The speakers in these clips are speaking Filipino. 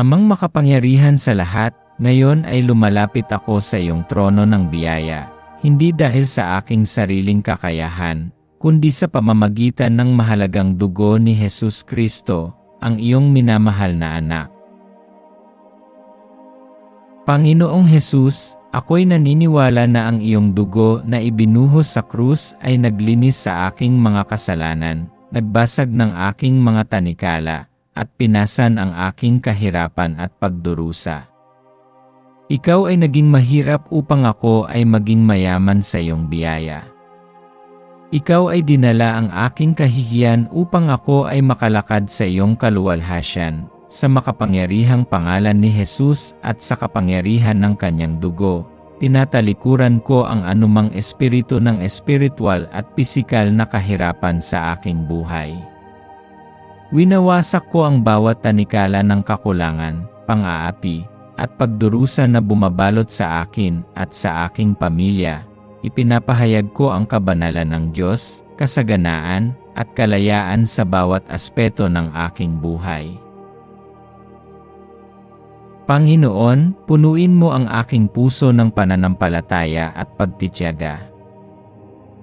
Amang makapangyarihan sa lahat, ngayon ay lumalapit ako sa iyong trono ng biyaya, hindi dahil sa aking sariling kakayahan, kundi sa pamamagitan ng mahalagang dugo ni Jesus Kristo, ang iyong minamahal na anak. Panginoong Jesus, ako'y naniniwala na ang iyong dugo na ibinuhos sa krus ay naglinis sa aking mga kasalanan, nagbasag ng aking mga tanikala, at pinasan ang aking kahirapan at pagdurusa. Ikaw ay naging mahirap upang ako ay maging mayaman sa iyong biyaya. Ikaw ay dinala ang aking kahihiyan upang ako ay makalakad sa iyong kaluwalhasyan, sa makapangyarihang pangalan ni Jesus at sa kapangyarihan ng kanyang dugo, tinatalikuran ko ang anumang espiritu ng espiritual at pisikal na kahirapan sa aking buhay. Winawasak ko ang bawat tanikala ng kakulangan, pang-aapi, at pagdurusa na bumabalot sa akin at sa aking pamilya. Ipinapahayag ko ang kabanalan ng Diyos, kasaganaan, at kalayaan sa bawat aspeto ng aking buhay. Panginoon, punuin mo ang aking puso ng pananampalataya at pagtityaga.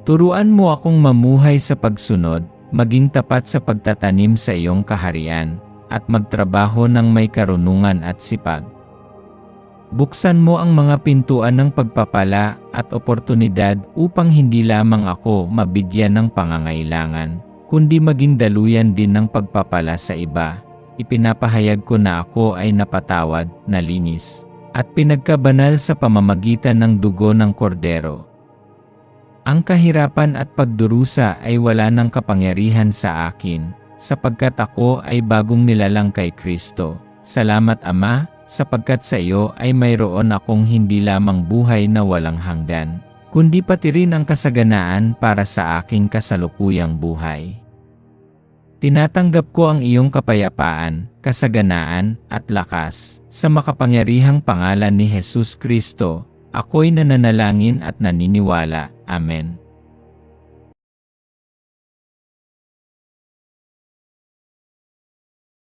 Turuan mo akong mamuhay sa pagsunod, maging tapat sa pagtatanim sa iyong kaharian, at magtrabaho ng may karunungan at sipag. Buksan mo ang mga pintuan ng pagpapala at oportunidad upang hindi lamang ako mabigyan ng pangangailangan, kundi maging daluyan din ng pagpapala sa iba ipinapahayag ko na ako ay napatawad, nalinis, at pinagkabanal sa pamamagitan ng dugo ng kordero. Ang kahirapan at pagdurusa ay wala ng kapangyarihan sa akin, sapagkat ako ay bagong nilalang kay Kristo. Salamat Ama, sapagkat sa iyo ay mayroon akong hindi lamang buhay na walang hanggan, kundi pati rin ang kasaganaan para sa aking kasalukuyang buhay. Tinatanggap ko ang iyong kapayapaan, kasaganaan, at lakas. Sa makapangyarihang pangalan ni Jesus Kristo, ako'y nananalangin at naniniwala. Amen.